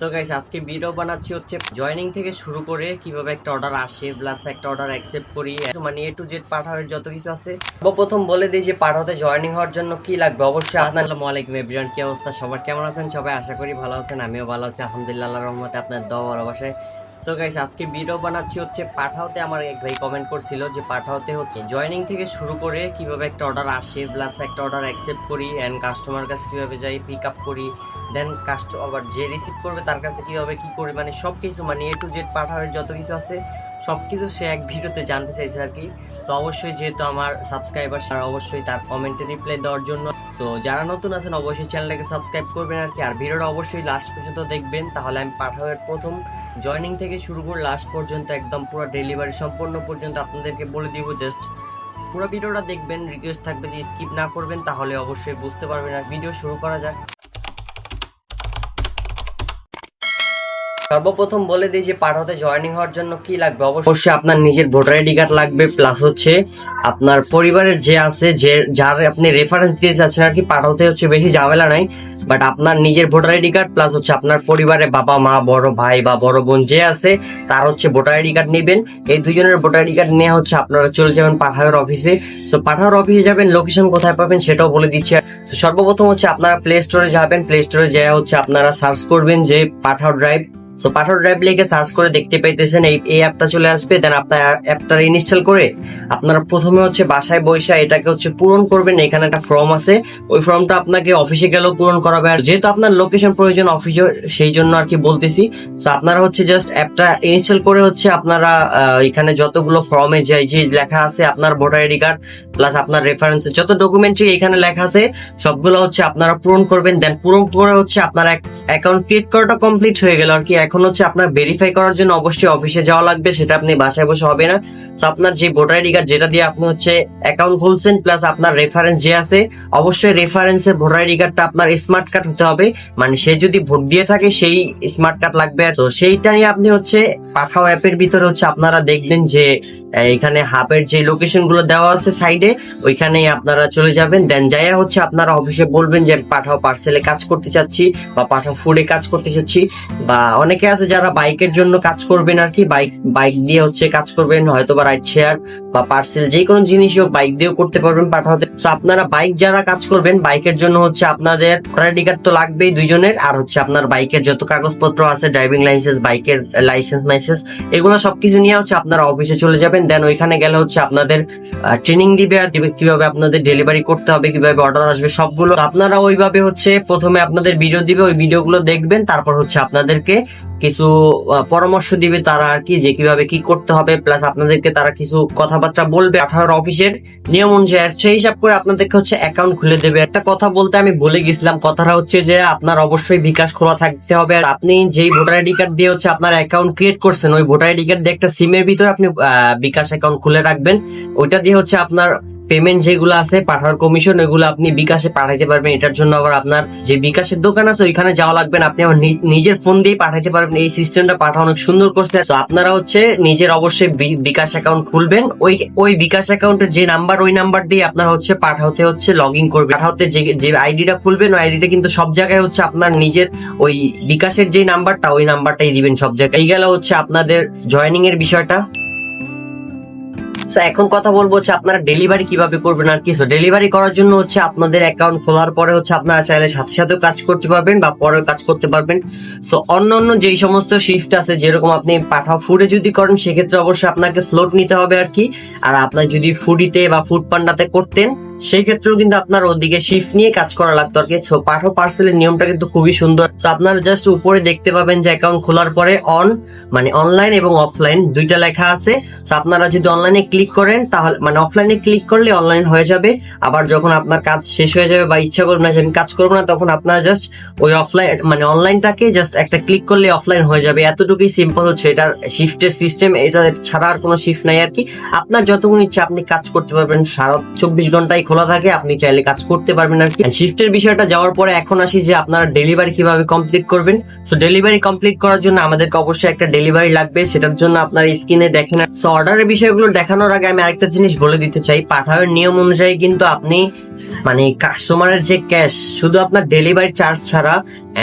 So guys আজকে video বানাচ্ছি হচ্ছে জয়নিং থেকে শুরু করে কীভাবে একটা অর্ডার আসে প্লাস একটা অর্ডার অ্যাকসেপ্ট করি মানে এ টু জেড পাঠানোর যত কিছু আছে। প্রথম বলে দিই যে পাঠাতে জয়নিং হওয়ার জন্য কি লাগবে? অবশ্যই আসসালামু আলাইকুম এভরিওয়ান কি অবস্থা? সবার কেমন আছেন? সবাই আশা করি ভালো আছেন, আমিও ভালো আছি। আলহামদুলিল্লাহ, আল্লাহর রহমতে আপনার দোয়া ভালোবাসায় সো গাইস আজকে ভিডিও বানাচ্ছি হচ্ছে পাঠাওতে। আমার এক ভাই কমেন্ট করছিল যে পাঠাওতে হচ্ছে জয়েনিং থেকে শুরু করে কীভাবে একটা অর্ডার আসে প্লাস একটা অর্ডার অ্যাকসেপ্ট করি অ্যান্ড কাস্টমার কাছে কীভাবে যাই পিক আপ করি দেন কাস্ট আবার যে রিসিভ করবে তার কাছে কীভাবে কি করি মানে সব কিছু মানে এ টু জেড পাঠাওয়ের যত কিছু আছে সব কিছু সে এক ভিডিওতে জানতে চাইছে আর কি। তো অবশ্যই যেহেতু আমার সাবস্ক্রাইবার তারা অবশ্যই তার কমেন্টে রিপ্লাই দেওয়ার জন্য। সো যারা নতুন আছেন, অবশ্যই চ্যানেলটাকে সাবস্ক্রাইব করবেন আর কি। আর ভিডিওটা অবশ্যই লাস্ট পর্যন্ত দেখবেন, তাহলে আমি পাঠাওয়ের প্রথম জয়নিং থেকে শুরু করে লাস্ট পর্যন্ত একদম পুরো ডেলিভারি সম্পূর্ণ পর্যন্ত আপনাদেরকে বলে দিব জাস্ট পুরো ভিডিওটা দেখবেন রিকোয়েস্ট থাকবে যে স্কিপ না করবেন, তাহলে অবশ্যই বুঝতে পারবেন। আর ভিডিও শুরু করা যাক। সর্বপ্রথম বলে দিই যে পাঠাতে জয়েনিং হওয়ার জন্য কি লাগবে? অবশ্যই আপনার নিজের ভোটার আইডি কার্ড লাগবে প্লাস হচ্ছে আপনার পরিবারের যে আছে যে যার আপনি রেফারেন্স দিতে চাচ্ছেন আর কি পাঠাতে হচ্ছে বেশি ঝামেলা নাই বাট আপনার নিজের ভোটার আইডি কার্ড প্লাস হচ্ছে আপনার পরিবারে বাবা মা বড় ভাই বা বড় বোন যে আছে তার হচ্ছে ভোটার আইডি কার্ড নেবেন। এই দুজনের ভোটার আইডি কার্ড নেওয়া হচ্ছে আপনারা চলে যাবেন পাঠাওয়ের অফিসে সো পাঠাওয়ার অফিসে যাবেন লোকেশন কোথায় পাবেন সেটাও বলে দিচ্ছি। So, সর্বপ্রথম হচ্ছে আপনারা প্লে স্টোরে যাবেন প্লে স্টোরে যা হচ্ছে আপনারা সার্চ করবেন যে Pathao drive so Pathao drive লিখে সার্চ করে দেখতে পাইতেছেন এই এই অ্যাপটা চলে আসবে। দেন আপনার অ্যাপটা ইনস্টল করে আপনারা প্রথমে হচ্ছে বাসায় বৈশা এটাকে হচ্ছে পূরণ করবেন। এখানে একটা ফর্ম আছে। ওই ফর্মটা আপনাকে অফিসে গেলেও পূরণ করাবে। আর যেহেতু আপনার লোকেশন প্রয়োজন অফিসে সেই জন্য আর কি বলতেছি। তো আপনারা হচ্ছে জাস্ট অ্যাপটা ইনস্টল করে হচ্ছে আপনারা এখানে যতগুলো ফর্মে যে যে লেখা আছে, আপনার ভোটার আইডি কার্ড প্লাস আপনার রেফারেন্স যত ডকুমেন্টরি এখানে লেখা আছে, সবগুলো হচ্ছে আপনারা পূরণ করবেন। দেন পূরণ করে হচ্ছে আপনার অ্যাকাউন্ট ক্রিয়েট করাটা কমপ্লিট হয়ে গেল আর কি। এখন হচ্ছে আপনার ভেরিফাই করার জন্য অবশ্যই অফিসে যাওয়া লাগবে, সেটা আপনি বাসায় বসে হবে না। তো আপনার যে ভোটার আইডি কার্ড যেটা দিয়ে আপনি হচ্ছে অ্যাকাউন্ট খুলছেন প্লাস আপনার রেফারেন্স যে আছে, অবশ্যই রেফারেন্সের ভোটার আইডি কার্ডটা আপনার স্মার্ট কার্ড হতে হবে। মানে সে যদি ভোট দিয়ে থাকে, সেই স্মার্ট কার্ড লাগবে তো সেইটা নিয়ে আপনি হচ্ছে পাঠাও অ্যাপের ভিতরে হচ্ছে আপনারা দেখবেন যে এখানে হাবের যে লোকেশনগুলো দেওয়া আছে সাইডে ওইখানেই আপনারা চলে যাবেন। দেন যাইয়া হচ্ছে আপনারা অফিসে বলবেন যে পাঠাও পার্সেলে কাজ করতে চাচ্ছি, বা পাঠাও ফুডে কাজ করতে চাচ্ছি, বা অনেকে আছে যারা বাইকের জন্য কাজ করবেন আর কি, বাইক বাইক দিয়ে হচ্ছে কাজ করবেন হয়তো বা রাইড শেয়ার বা পার্সেল যে কোনো জিনিসই হোক, বাইক দিয়েও করতে পারবেন পাঠাতে তো আপনারা বাইক যারা কাজ করবেন, বাইকের জন্য হচ্ছে আপনাদের আইডি কার্ড তো লাগবেই দুইজনের, আর হচ্ছে আপনার বাইকের যত কাগজপত্র আছে ড্রাইভিং লাইসেন্স বাইকের লাইসেন্স মাইসেন্স এগুলো সবকিছু নিয়ে হচ্ছে আপনারা অফিসে চলে যাবেন দেন ওইখানে গেলে হচ্ছে আপনাদের ট্রেনিং দিবে আর কীভাবে আপনাদের ডেলিভারি করতে হবে, কীভাবে অর্ডার আসবে, সবগুলো আপনারা ওইভাবে হচ্ছে প্রথমে আপনাদের ভিডিও দিবে, ওই ভিডিওগুলো দেখবেন, তারপর হচ্ছে আপনাদেরকে কিছু পরামর্শ দিবে তারা আর কি যে কীভাবে কি করতে হবে প্লাস আপনাদেরকে তারা কিছু কথাবার্তা বলবে আঠারো অফিসের নিয়ম অনুযায়ী। সেই হিসাব করে আপনাদেরকে হচ্ছে অ্যাকাউন্ট খুলে দেবে। একটা কথা বলতে আমি বলে গেছিলাম, কথাটা হচ্ছে যে আপনার অবশ্যই বিকাশ খোলা থাকতে হবে। আর আপনি যেই ভোটার আইডি কার্ড দিয়ে হচ্ছে আপনার অ্যাকাউন্ট ক্রিয়েট করছেন, ওই ভোটার আইডি কার্ড দিয়ে একটা সিমের ভিতরে আপনি বিকাশ অ্যাকাউন্ট খুলে রাখবেন। ওইটা দিয়ে হচ্ছে আপনার পেমেন্ট যেগুলো আছে পাঠানোর কমিশন ওইগুলো আপনি বিকাশে পাঠাইতে পারবেন। এটার জন্য আবার আপনার যে বিকাশের দোকান আছে, ওইখানে যাওয়া লাগবে আপনি আমার নিজের ফোন দিয়ে পাঠাইতে পারবেন। এই সিস্টেমটা পাঠা অনেক সুন্দর করছে। তো আপনারা হচ্ছে নিজের অবশ্যই বিকাশ অ্যাকাউন্ট খুলবেন। ওই ওই বিকাশ অ্যাকাউন্টের যে নাম্বার ওই নাম্বার দিয়ে আপনার হচ্ছে পাঠাতে হচ্ছে লগ ইন করবে পাঠাতে যে যে আইডিটা খুলবেন, ওই আইডিটা কিন্তু সব জায়গায় হচ্ছে আপনার নিজের ওই বিকাশের যে নাম্বারটা ওই নাম্বারটাই দিবেন সব জায়গায়। এই গেল হচ্ছে আপনাদের জয়েনিং এর বিষয়টা। এখন কথা বলব হচ্ছে আপনারা ডেলিভারি কীভাবে করবেন আর কি। ডেলিভারি করার জন্য হচ্ছে আপনাদের অ্যাকাউন্ট খোলার পরে হচ্ছে আপনারা চাইলে সাথে সাথেও কাজ করতে পারবেন বা পরেও কাজ করতে পারবেন। সো অন্য অন্য যেই সমস্ত শিফট আছে, যেরকম আপনি পাঠাও ফুডে যদি করেন, সেক্ষেত্রে অবশ্যই আপনাকে স্লোট নিতে হবে আর কি। আর আপনার যদি ফুডিতে বা ফুড পান্ডাতে করতেন সেই ক্ষেত্রেও কিন্তু আপনার ওদিকে শিফট নিয়ে কাজ করা লাগতো। আর কি পাঠো পার্সেলের নিয়মটা কিন্তু খুবই সুন্দর। তো আপনারা জাস্ট উপরে দেখতে পাবেন যে অ্যাকাউন্ট খোলার পরে অন মানে অনলাইন এবং অফলাইন দুইটা লেখা আছে। তো আপনারা যদি অনলাইনে ক্লিক করেন, তাহলে মানে অফলাইনে ক্লিক করলে অনলাইন হয়ে যাবে। আবার যখন আপনার কাজ শেষ হয়ে যাবে বা ইচ্ছা করবে না যে আমি কাজ করব না, তখন আপনারা জাস্ট ওই অফলাইন মানে অনলাইনটাকে জাস্ট একটা ক্লিক করলে অফলাইন হয়ে যাবে। এতটুকুই সিম্পল হচ্ছে। এটার শিফটের সিস্টেম এটা ছাড়া আর কোনো শিফট নাই আর কি। আপনার যতক্ষণ ইচ্ছা আপনি কাজ করতে পারবেন, সারা চব্বিশ ঘন্টায় খোলা থাকে, আপনি চাইলে কাজ করতে পারবেন আর কি। শিফটের বিষয়টা যাওয়ার পরে এখন আসি যে আপনারা ডেলিভারি কীভাবে কমপ্লিট করবেন। সো ডেলিভারি কমপ্লিট করার জন্য আমাদেরকে অবশ্যই একটা ডেলিভারি লাগবে। সেটার জন্য আপনার স্ক্রিনে দেখেন। সো অর্ডারের বিষয়গুলো দেখানোর আগে আমি আরেকটা জিনিস বলে দিতে চাই। পাঠানোর নিয়ম অনুযায়ী কিন্তু আপনি মানে কাস্টমারের যে ক্যাশ শুধু আপনার ডেলিভারি চার্জ ছাড়া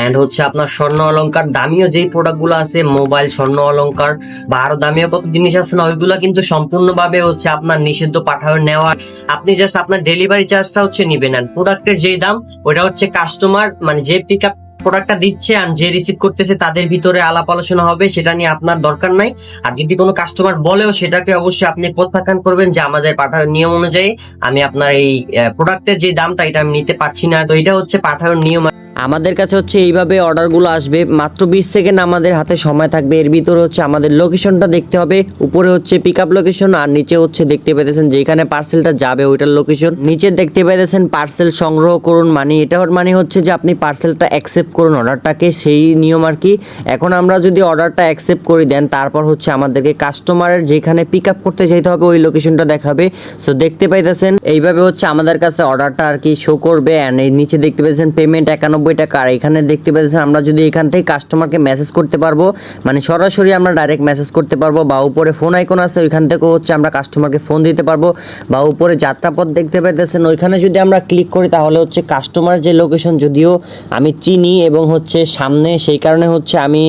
এন্ড হচ্ছে আপনার স্বর্ণ অলংকার দামিও যেই প্রোডাক্টগুলো আছে মোবাইল স্বর্ণ অলংকার, বা আরও দামিও কত জিনিস আছে না, ওইগুলো কিন্তু সম্পূর্ণভাবে হচ্ছে আপনার নিষিদ্ধ পাঠাবে নেওয়া। আপনি জাস্ট আপনার ডেলিভারি চার্জটা হচ্ছে নিবেন। না প্রোডাক্টের যেই দাম, ওটা হচ্ছে কাস্টমার মানে যে পিক প্রোডাক্টটা দিচ্ছে আর যে রিসিভ করতেছে, তাদের ভিতরে আলাপ আলোচনা হবে, সেটা নিয়ে আপনার দরকার নাই। আর যদি কোনো কাস্টমার বলেও, সেটাকে অবশ্যই আপনি প্রত্যাখ্যান করবেন যে আমাদের পাঠানোর নিয়ম অনুযায়ী আমি আপনার এই প্রোডাক্টের যে দামটা, এটা আমি নিতে পারছি না। তো এটা হচ্ছে পাঠানোর নিয়ম আমাদের কাছে হচ্ছে এইভাবে অর্ডারগুলো আসবে। মাত্র বিশ সেকেন্ড আমাদের হাতে সময় থাকবে। এর ভিতরে হচ্ছে আমাদের লোকেশনটা দেখতে হবে। উপরে হচ্ছে পিক আপ লোকেশন আর নিচে হচ্ছে দেখতে পেতেছেন যেখানে পার্সেলটা যাবে ওইটার লোকেশন নিচে দেখতে পেতেছেন পার্সেল সংগ্রহ করুন মানে এটা মানে হচ্ছে যে আপনি পার্সেলটা অ্যাকসেপ্ট করুন অর্ডারটাকে। সেই নিয়ম আর কি। এখন আমরা যদি অর্ডারটা অ্যাকসেপ্ট করে দেন, তারপর হচ্ছে আমাদেরকে কাস্টমারের যেখানে পিক আপ করতে যেতে হবে, ওই লোকেশনটা দেখাবে। সো দেখতে পাইতেছেন, এইভাবে হচ্ছে আমাদের কাছে অর্ডারটা আর কি শো করবে। অ্যান্ড এই নিচে দেখতে পেয়েছেন পেমেন্ট একানব্বই টাকা আর এখানে দেখতে পেয়েছেন আমরা যদি এখান থেকে কাস্টমারকে মেসেজ করতে পারব মানে সরাসরি আমরা ডাইরেক্ট মেসেজ করতে পারব, বা উপরে ফোন আইকন আছে, ওইখান থেকেও হচ্ছে আমরা কাস্টমারকে ফোন দিতে পারব, বা উপরে যাত্রাপথ দেখতে পেতেছেন ওইখানে যদি আমরা ক্লিক করি তাহলে হচ্ছে কাস্টমার যে লোকেশন যদিও আমি চিনি এবং হচ্ছে সামনে, সেই কারণে হচ্ছে আমি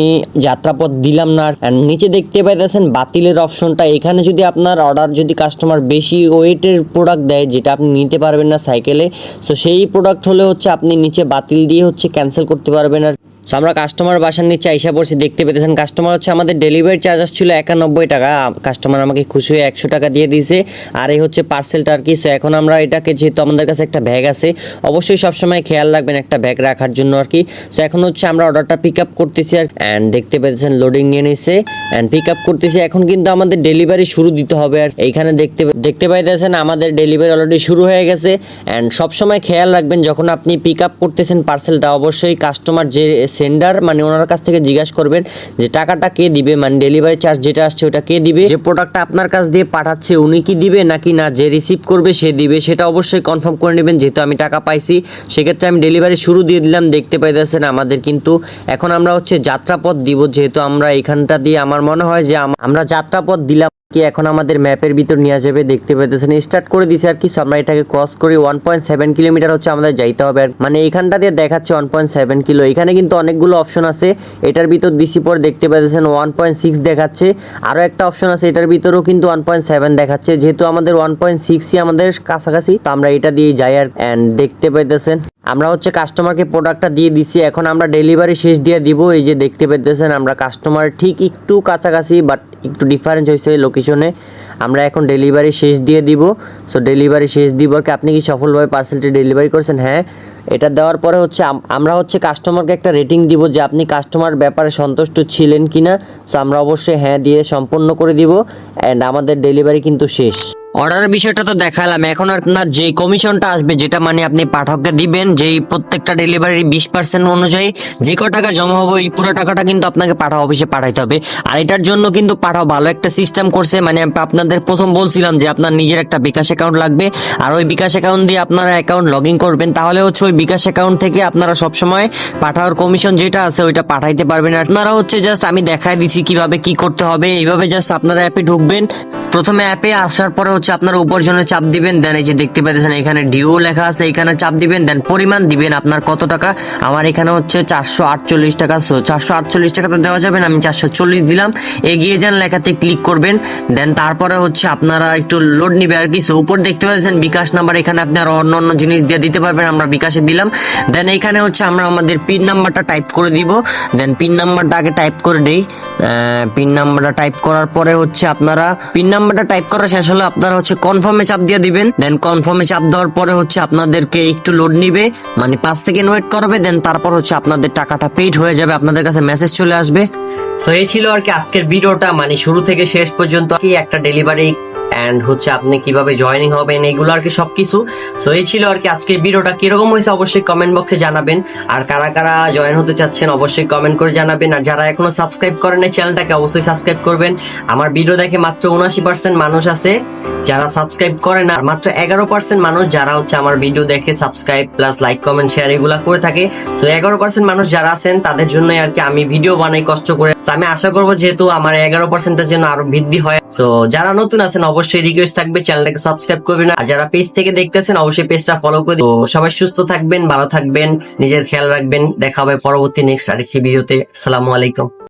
যাত্রাপথ দিলাম না নিচে দেখতে পাইতেছেন বাতিলের অপশনটা এখানে যদি আপনার অর্ডার যদি কাস্টমার বেশি ওয়েটের প্রোডাক্ট দেয়, যেটা আপনি নিতে পারবেন না সাইকেলে সো সেই প্রোডাক্ট হলে হচ্ছে আপনি নিচে বাতিল দিয়ে হচ্ছে ক্যান্সেল করতে পারবেন আর So, আমরা কাস্টমার বাসার নিচে আইসা পড়ছি দেখতে পেতেছেন কাস্টমার হচ্ছে আমাদের ডেলিভারি চার্জ ছিল একানব্বই টাকা। কাস্টমার আমাকে খুশি হয়ে একশো টাকা দিয়ে দিয়েছে আর এই হচ্ছে পার্সেলটা আর কি। সো এখন আমরা এটাকে যেহেতু আমাদের কাছে একটা ব্যাগ আছে অবশ্যই সবসময় খেয়াল রাখবেন একটা ব্যাগ রাখার জন্য আর কি। সো এখন হচ্ছে আমরা অর্ডারটা পিক আপ করতেছি আর অ্যান্ড দেখতে পেতেছেন লোডিং নিয়ে নিছে অ্যান্ড পিক আপ করতেছি। এখন কিন্তু আমাদের ডেলিভারি শুরু দিতে হবে আর এইখানে দেখতে দেখতে পাইতেছেন আমাদের ডেলিভারি অলরেডি শুরু হয়ে গেছে। অ্যান্ড সবসময় খেয়াল রাখবেন যখন আপনি পিক আপ করতেছেন পার্সেলটা অবশ্যই কাস্টমার যে সেন্ডার মানে ওনার কাছ থেকে জিজ্ঞাসা করবেন যে টাকাটা কে দিবে মানে ডেলিভারি চার্জ যেটা আসছে ওটা কে দিবে, যে প্রোডাক্টটা আপনার কাছ দিয়ে পাঠাচ্ছে উনি কি দিবে নাকি না, যে রিসিভ করবে সে দিবে, সেটা অবশ্যই কনফার্ম করে নেবেন। যেহেতু আমি টাকা পাইছি, সেক্ষেত্রে আমি ডেলিভারি শুরু দিয়ে দিলাম, দেখতে পাইতেছেন আমাদের কিন্তু এখন আমরা হচ্ছে যাত্রাপথ দিব, যেহেতু আমরা এখানটা দিয়ে, আমার মনে হয় যে আমরা যাত্রাপথ দিলাম কি এখন আমাদের ম্যাপের ভিতর নিয়ে যাবে? দেখতে পেতেছেন স্টার্ট করে দিছে আর কি। So, আমরা এটাকে ক্রস করি ওয়ান পয়েন্ট সেভেন কিলোমিটার হচ্ছে আমাদের যাইতে হবে আর। মানে এখানটা দিয়ে দেখাচ্ছে ওয়ান পয়েন্ট সেভেন কিলো এখানে কিন্তু অনেকগুলো অপশন আছে। এটার ভিতর দিছি পর দেখতে পেতেছেন ওয়ান পয়েন্ট সিক্স দেখাচ্ছে। আরও একটা অপশন আছে, এটার ভিতরেও কিন্তু ওয়ান পয়েন্ট সেভেন দেখাচ্ছে। যেহেতু আমাদের ওয়ান পয়েন্ট সিক্সই আমাদের কাছাকাছি, তো আমরা এটা দিয়ে যাই আর। অ্যান্ড দেখতে পেতেছেন আমরা হচ্ছে কাস্টমারকে প্রোডাক্টটা দিয়ে দিছি। এখন আমরা ডেলিভারি শেষ দিয়ে দিব। এই যে দেখতে পেতেছেন আমরা কাস্টমার ঠিক একটু কাছাকাছি বাট একটু ডিফারেন্স হয়েছে এই লোকেশনে আমরা এখন ডেলিভারি শেষ দিয়ে দিব। সো ডেলিভারি শেষ দিব আর কি আপনি কি সফলভাবে পার্সেলটি ডেলিভারি করছেন? হ্যাঁ। এটা দেওয়ার পরে হচ্ছে আমরা হচ্ছে কাস্টমারকে একটা রেটিং দিব যে আপনি কাস্টমার ব্যাপারে সন্তুষ্ট ছিলেন কিনা। সো আমরা অবশ্যই হ্যাঁ দিয়ে সম্পূর্ণ করে দিব অ্যান্ড আমাদের ডেলিভারি কিন্তু শেষ। অর্ডারের বিষয়টা তো দেখালাম। এখন আপনার যে কমিশনটা আসবে, যেটা মানে আপনি পাঠককে দিবেন, যেই প্রত্যেকটা ডেলিভারি বিশ পার্সেন্ট অনুযায়ী যে ক টাকা জমা হবে, ওই পুরো টাকাটা কিন্তু আপনাকে পাঠা অফিসে পাঠাইতে হবে। আর এটার জন্য কিন্তু পাঠাও ভালো একটা সিস্টেম করছে মানে আপনাদের প্রথম বলছিলাম যে আপনার নিজের একটা বিকাশ অ্যাকাউন্ট লাগবে। আর ওই বিকাশ অ্যাকাউন্ট দিয়ে আপনারা অ্যাকাউন্ট লগ ইন করবেন, তাহলে হচ্ছে ওই বিকাশ অ্যাকাউন্ট থেকে আপনারা সবসময় পাঠাওয়ার কমিশন যেটা আছে ওইটা পাঠাইতে পারবেন। আপনারা হচ্ছে জাস্ট আমি দেখাই দিচ্ছি কীভাবে কি করতে হবে, এইভাবে জাস্ট আপনারা অ্যাপে ঢুকবেন। প্রথমে অ্যাপে আসার পরে হচ্ছে আপনার উপার্জনের চাপ দিবেন দেন এই যে দেখতে পাচ্ছেন এখানে ডিও লেখা আছে এখানে চাপ দিবেন দেন পরিমাণ দিবেন আপনার কত টাকা। আমার এখানে হচ্ছে চারশো আটচল্লিশ টাকা সো চারশো আটচল্লিশ টাকা তো দেওয়া যাবে না, আমি চারশো চল্লিশ দিলাম। এগিয়ে যান লেখাতে ক্লিক করবেন দেন তারপরে হচ্ছে আপনারা একটু লোড নিবে আর কি। উপর দেখতে পাচ্ছেন বিকাশ নাম্বার এখানে আপনি আরও অন্য অন্য জিনিস দিয়ে দিতে পারবেন, আমরা বিকাশে দিলাম। দেন এখানে হচ্ছে আমরা আমাদের পিন নাম্বারটা টাইপ করে দিব। দেন পিন নাম্বারটা আগে টাইপ করে দিই। পিন নাম্বারটা টাইপ করার পরে হচ্ছে আপনারা পিন নাম্বারটা টাইপ করা শেষ হলে আপনারা হচ্ছে কনফার্মে চাপ দিয়ে দিবেন। দেন কনফার্মে চাপ দেওয়ার পরে হচ্ছে আপনাদেরকে একটু লোড নিবে। মানে পাঁচ সেকেন্ড ওয়েট করবে দেন তারপর হচ্ছে আপনাদের টাকাটা পেড হয়ে যাবে। আপনাদের কাছে মেসেজ চলে আসবে। সো এই ছিল আর কি আজকের ভিডিওটা মানে শুরু থেকে শেষ পর্যন্ত কি একটা ডেলিভারি অ্যান্ড হচ্ছে আপনি কীভাবে জয়েনিং হবেন এগুলো আর কি সবকিছু? সো এই ছিল আর কি আজকের ভিডিওটা। কীরকম হয়েছে অবশ্যই কমেন্ট বক্সে জানাবেন। আর কারা কারা জয়েন হতে চাচ্ছেন, অবশ্যই কমেন্ট করে জানাবেন। আর যারা এখনও সাবস্ক্রাইব করেন এই চ্যানেলটাকে অবশ্যই সাবস্ক্রাইব করবেন। আমার ভিডিও দেখে মাত্র উনআশি পার্সেন্ট মানুষ আছে, যারা সাবস্ক্রাইব করে না, আর মাত্র এগারো পার্সেন্ট মানুষ যারা হচ্ছে আমার ভিডিও দেখে subscribe plus like comment share এগুলা করে থাকে। সো এগারো পার্সেন্ট মানুষ যারা আছেন, তাদের জন্যই আর কি আমি ভিডিও বানাই কষ্ট করে। আমি আশা করব যেহেতু আমার এগারো পার্সেন্টের জন্য আরও বৃদ্ধি হয়। সো যারা নতুন আছেন, অবশ্যই রিকোয়েস্ট থাকবে চ্যানেলটাকে সাবস্ক্রাইব করবেন। আর যারা পেজ থেকে দেখতেছেন, অবশ্যই পেজটা ফলো করে। তো সবাই সুস্থ থাকবেন, ভালো থাকবেন, নিজের খেয়াল রাখবেন। দেখা হবে পরবর্তী নেক্সট আরেকটি ভিডিওতে আসসালামু আলাইকুম।